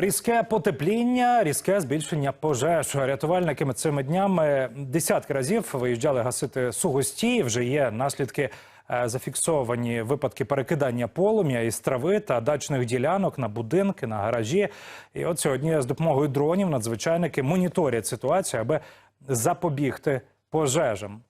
Різке потепління, різке збільшення пожеж. Рятувальники цими днями десятки разів виїжджали гасити сухості. Вже є наслідки е, зафіксовані випадки перекидання полум'я із трави та дачних ділянок на будинки, на гаражі. І от сьогодні з допомогою дронів надзвичайники моніторять ситуацію, аби запобігти пожежам.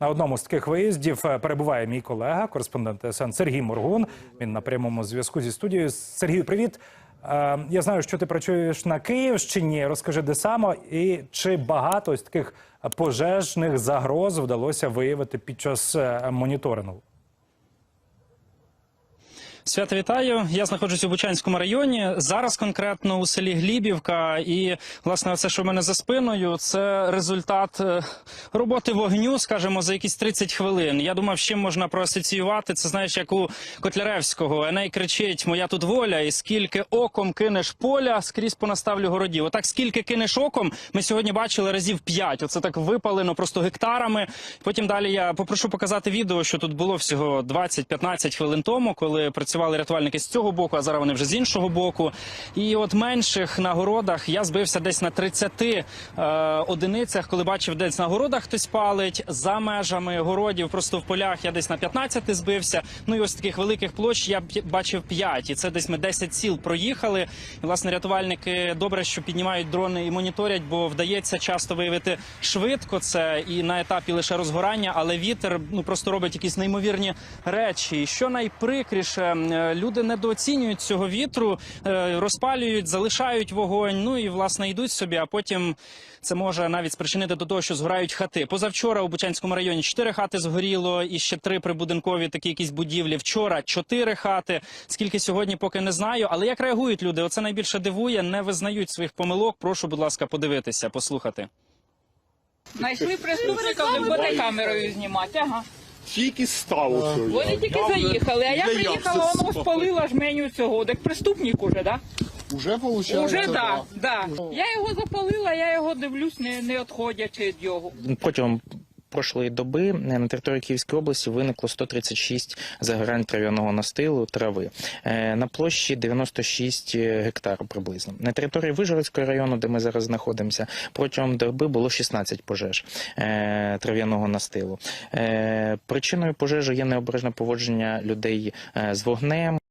На одному з таких виїздів е, перебуває мій колега, кореспондент ТСН Сергій Моргун. Він на прямому зв'язку зі студією. Сергію, привіт. Е, Я знаю, що ти працюєш на Київщині. Розкажи, де саме і чи багато ось таких пожежних загроз вдалося виявити під час е, моніторингу? Свято вітаю. Я знаходжусь у Бучанському районі. Зараз конкретно у селі Глібівка. І власне, все, що в мене за спиною, це результат е, роботи вогню, скажімо, за якісь 30 хвилин. Я думав, з чим можна проасоціювати. Це знаєш, як у Котляревського. Еней кричить: Моя тут воля, і скільки оком кинеш поля, скрізь понаставлю городів. Отак, скільки кинеш оком, ми сьогодні бачили разів 5. Оце так випалено просто гектарами. Потім далі я попрошу показати відео, що тут було всього 20-15 хвилин тому, коли працювали рятувальники з цього боку, а зараз вони вже з іншого боку. І от менших на городах я збився десь на 30 е, одиницях, коли бачив, десь на городах хтось палить, за межами городів, просто в полях я десь на 15 збився. Ну і ось таких великих площ я бачив 5. І це десь ми 10 сіл проїхали. І, власне, рятувальники добре, що піднімають дрони і моніторять, бо вдається часто виявити швидко це і на етапі лише розгорання, але вітер ну просто робить якісь неймовірні речі. І що найприкріше, люди недооцінюють цього вітру, е, розпалюють, залишають вогонь. Ну і власне йдуть собі, а потім це може навіть спричинити до того, що згорають хати. Позавчора у Бучанському районі чотири хати згоріло, і ще три прибудинкові такі якісь будівлі. Вчора чотири хати. Скільки сьогодні, поки не знаю. Але як реагують люди? Оце найбільше дивує, не визнають своїх помилок. Прошу, будь ласка, подивитися, послухати. Знайшли преступника, вже буде камерою знімати. Ага. Тільки стало сьогодні. Вони тільки заїхали, а я приїхала, воно спалила жменю цього. Так преступник уже, да? Уже виходить? Уже да, да. Я його запалила, я його дивлюсь, не, не відходячи від його. протягом прошлої доби е, на території Київської області виникло 136 загорань трав'яного настилу трави е, на площі 96 гектар приблизно. На території Вижгородського району, де ми зараз знаходимося, протягом доби було 16 пожеж е, трав'яного настилу. Е, Причиною пожежі є необережне поводження людей е, з вогнем.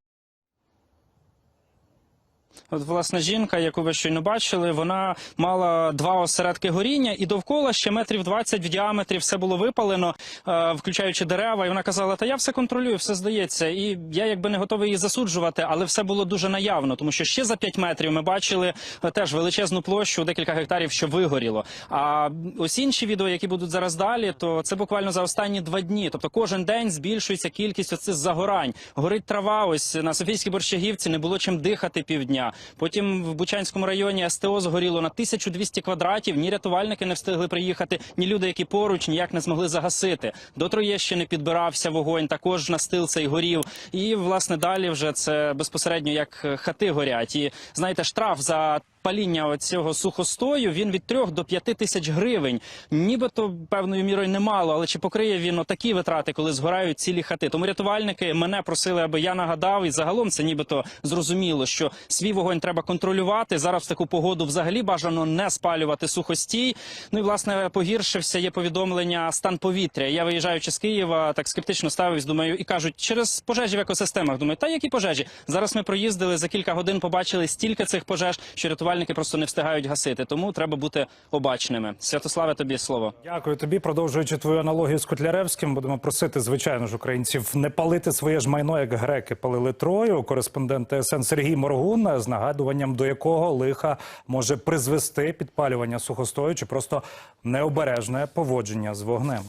От, власне, жінка, яку ви щойно бачили, вона мала два осередки горіння, і довкола ще метрів 20 в діаметрі все було випалено, е, включаючи дерева. І вона казала: Та я все контролюю, все здається. І я якби не готовий її засуджувати, але все було дуже наявно, тому що ще за 5 метрів ми бачили е, теж величезну площу, декілька гектарів, що вигоріло. А ось інші відео, які будуть зараз далі, то це буквально за останні два дні. Тобто кожен день збільшується кількість оцих загорань. Горить трава. Ось на Софійській борщагівці не було чим дихати півдня. Потім в Бучанському районі СТО згоріло на 1200 квадратів. Ні рятувальники не встигли приїхати, ні люди, які поруч ніяк не змогли загасити. До Троєщини підбирався вогонь. Також настил цей горів. І власне далі вже це безпосередньо як е, хати горять. І знаєте, штраф за. Паління цього сухостою він від 3 до 5 тисяч гривень. Нібито певною мірою немало, але чи покриє він отакі витрати, коли згорають цілі хати? Тому рятувальники мене просили, аби я нагадав, і загалом це нібито зрозуміло, що свій вогонь треба контролювати. Зараз таку погоду взагалі бажано не спалювати сухостій. Ну і власне погіршився є повідомлення стан повітря. Я виїжджаючи з Києва, так скептично ставився, думаю, і кажуть, через пожежі в екосистемах. Думаю, та які пожежі? Зараз ми проїздили за кілька годин, побачили стільки цих пожеж, що рятувальники просто не встигають гасити. Тому треба бути обачними. Святославе, тобі слово. Дякую тобі. Продовжуючи твою аналогію з Котляревським, будемо просити, звичайно ж, українців не палити своє ж майно, як греки палили трою. Кореспондент ТСН Сергій Моргун з нагадуванням, до якого лиха може призвести підпалювання сухостою чи просто необережне поводження з вогнем.